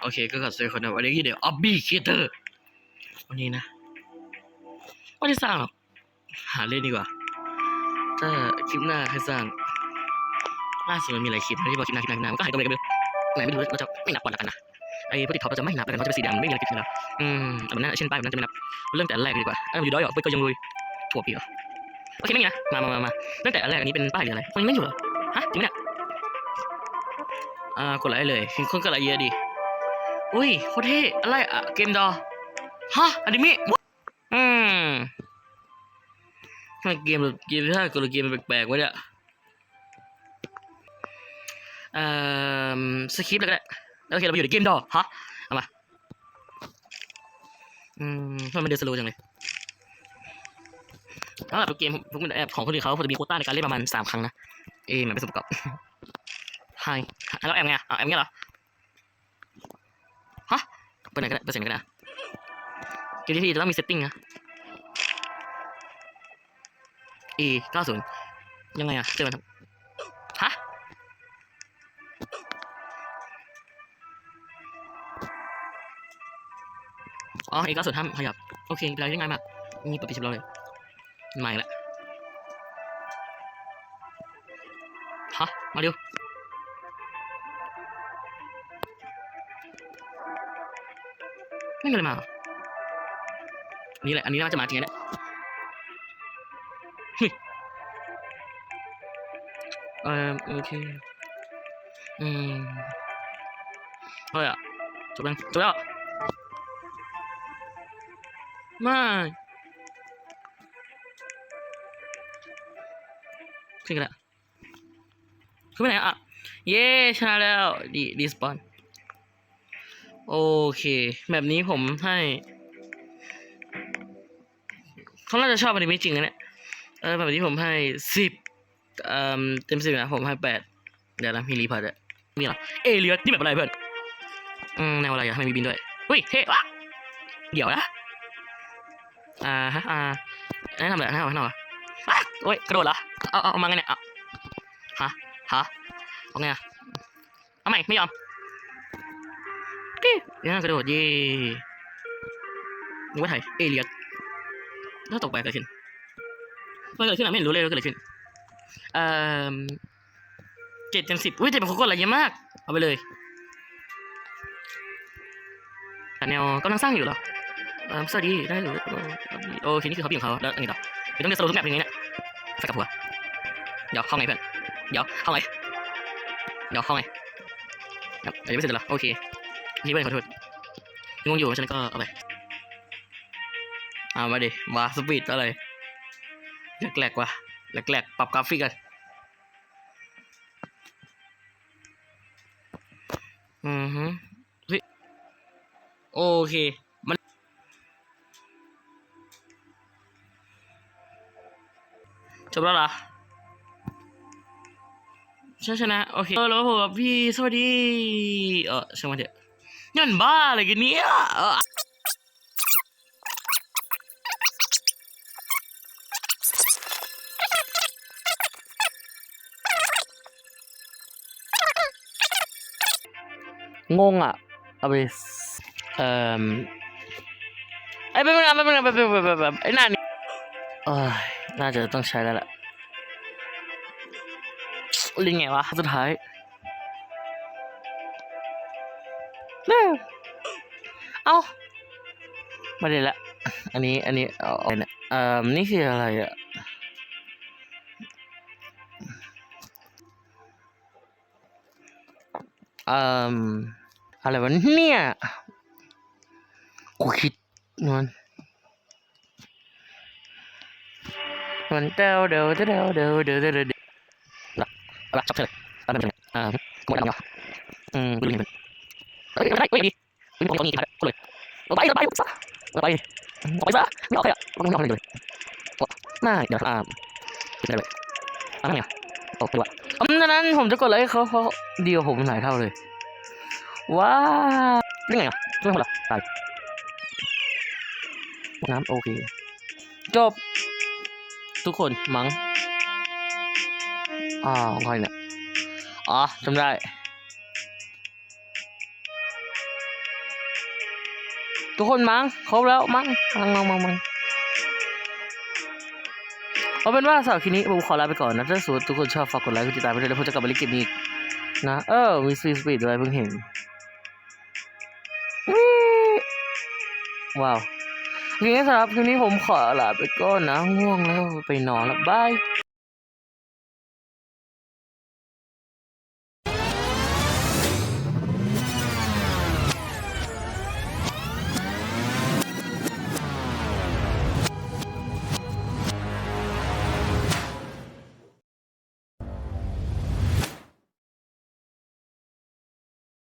โอเคก็ขอสวัสดีคนนะวันนี้เดี๋ยวออบบี้ครีเตอร์วันนี้นะไม่ได้สร้างหรอกหาเล่นดีกว่า ถ้าคลิปหน้าให้สร้างล่าสุดมันมีหลายคลิปนะที่บอกคลิปหน้าคลิปหน้าคลิปหน้าก็หายตัวไปเลยไหนไม่รู้เราจะไม่นับวันละกันนะไอ้พวกติดท็อปเราจะไม่นับแล้วกันเขาจะเป็นสีดำไม่มีอะไรติดกันแล้วอืมแต่มันน่าเช่นป้ายมันน่าจะไม่นับเริ่มแต่แรกดีกว่าเอ้ยอยู่ด้อยเหรอไปก็ยังลุยถั่วปีเหรอโอเคไม่มีนะมามามามาตั้งแต่อันแรกอันนี้เป็นป้ายหรืออะไรมันไม่อยู่เหรอฮะจริงไหมเนี่ยอ่ากดไลค์เลยคนกดไลค์เยอะดี อุ้ยโคตรเท่อะไรอะเกมดอฮะอันิเมะอืมทำไมเกมเกมถ้ากดเกมมันแปลกๆวะเนี่ยเอ่อสคริปต์แล้วก็ได้โอเคเราไปอยู่ในเกมดอฮะเอามาอืมทำไมมันเดินสโลว์จังเลยสำหรับเกมพวกมันแอบของคนอื่นเขาเขาจะมีโควต้าในการเล่นประมาณสามครั้งนะเอ้มันเป็นสมประกอบไฮแล้วแอบไงอะแอบไงเหรอ เปอร์ไหนก็ได้เปอร์เซ็นต์ก็ได้เกมที่จะต้องมีเซตติ้งนะ e เก้าศูนย์ยังไงอะเจอมันฮะอ๋อ e เก้าศูนย์ห้ามขยับ โอเคเป็นไรได้ง่ายมากนี่เปิดปิชิปเราเลยใหม่ละฮะ มาดู ไม่มีอะไรมาอันนี้แหละ อันนี้น่าจะมาจริงแหละเฮ้ยเออโอเค อืมเฮ้ยอะจบแล้วจบแล้วไม่ขึ้นกันแล้วขึ้นไปไหนอะ เย้ชนะแล้ว ดีดีสปอน โอเค แบบนี้ผมให้ เขาน่าจะชอบอันิเมะจริงนะเนี่ยเออแบบนี้ผมให้สิบเอ่อเต็มสิบนะผมให้แปดเดี๋ยวนะมีรีพอร์ตด้วยมีหรอเอเลียสนี่แบบอะไรเพื่อนอืมแนวอะไรอะทำไมมีบินด้วยอุ้ยเท่วะเดี๋ยวนะอ่าฮะอ่าแนะนำแบบแนะนำแบบแนะนำแบบอะโอ้ยกระโดดเหรอเอาเอามาไงเนี่ยอะฮะฮะเอาไงอะเอาใหม่ไม่ยอม เนี่ยกระโดดเย่นึกว่าไทยเอเลียสถ้าตกไปเกิดขึ้นมันเกิดขึ้นอะไม่รู้เลยว่าเกิดอะไรขึ้นเอ่อเจ็ดเต็มสิบอุ้ยแต่เป็นคนกดอะไรเยอะมาก เอาไปเลยแต่แนวกำลังสร้างอยู่เหรอเอ่อสวัสดีได้หรือโอเคนี่คือเขาเปลี่ยนเขาแล้วอันนี้ต่อไม่ต้องเดินสโลว์ทุกแบบอย่างนี้เนี่ยใส่กับหัวเดี๋ยวเข้าไงเพื่อนเดี๋ยวเข้าไงเดี๋ยวเข้าไงเดี๋ยวยังไม่เสร็จเหรอโอเค นี่เป็นขอโทษงงอยู่ฉะนันก็เอาไปเอามาดิวาสปีดอะไรแหลกๆว่ะแหลกๆปรับกราฟิกกันอือฮึโอเค มัน จบแล้วเหรอใช่ชนะ โอเคเออแล้วผมพี่ สวัสดี เออช่างมันเถอะ นี่นบ้าอะไรกันเนี่ยงงอะ เอาไป เอ่อไอ้เป็นไงเป็นไงเป็นไงเป็นไงไอ้หน้านี่เอ้ยน่าจะต้องใช้แล้วล่ะลิงไงวะ สุดท้าย เร็วเอาไมาเดี๋ยวละ อันนี้ อันนี้เอาเอนี่ยเอ่อนี่คืออะไรอะเอ่ออะไรวะเนี่ย กูคิดมันมันเดาเดาเดาเดาเดาเดาเดาเดาละละชอบเธอเลยอะไรแบบนี้อ่าหมดแล้วเนาะอืมกูลืมมัน เฮ้ยไม่ได้เฮ้ยดีเฮ้ยผมต้องมีทางเลยเราไปเราไปซะเราไปเราไปซะไม่เอาใครอะไม่เอาใครเลยไม่เดี๋ยวอ่าเป็นอะไรอะไรอะโอ้ไปวะอืมนั้นผมจะกดไลค์เขาเขาดีกว่าผมหลายเท่าเลย ว้าวนี่ไงอะไม่หมดหรอตายน้ำโอเค จบ ทุกคนมั้งอ่าของใครเนี่ยอ๋อจำได้ ทุกคนมั้งครบแล้วมั้งมั้งมั้งมั้งมั้งเอาเป็นว่าสำหรับคลิปนี้ผมขอลาไปก่อนนะถ้าสมมติทุกคนชอบฝากกดไลค์กดติดตามไปด้วยแล้วผมจะกลับมาเล่นเกมนี้อีกนะ เออมีสปีดสปีดด้วยเพิ่งเห็นว้าวโอเคงั้สำหรับคลิปนี้ผมขอลาไปก่อนนะง่วงแล้วไปนอนแล้วบาย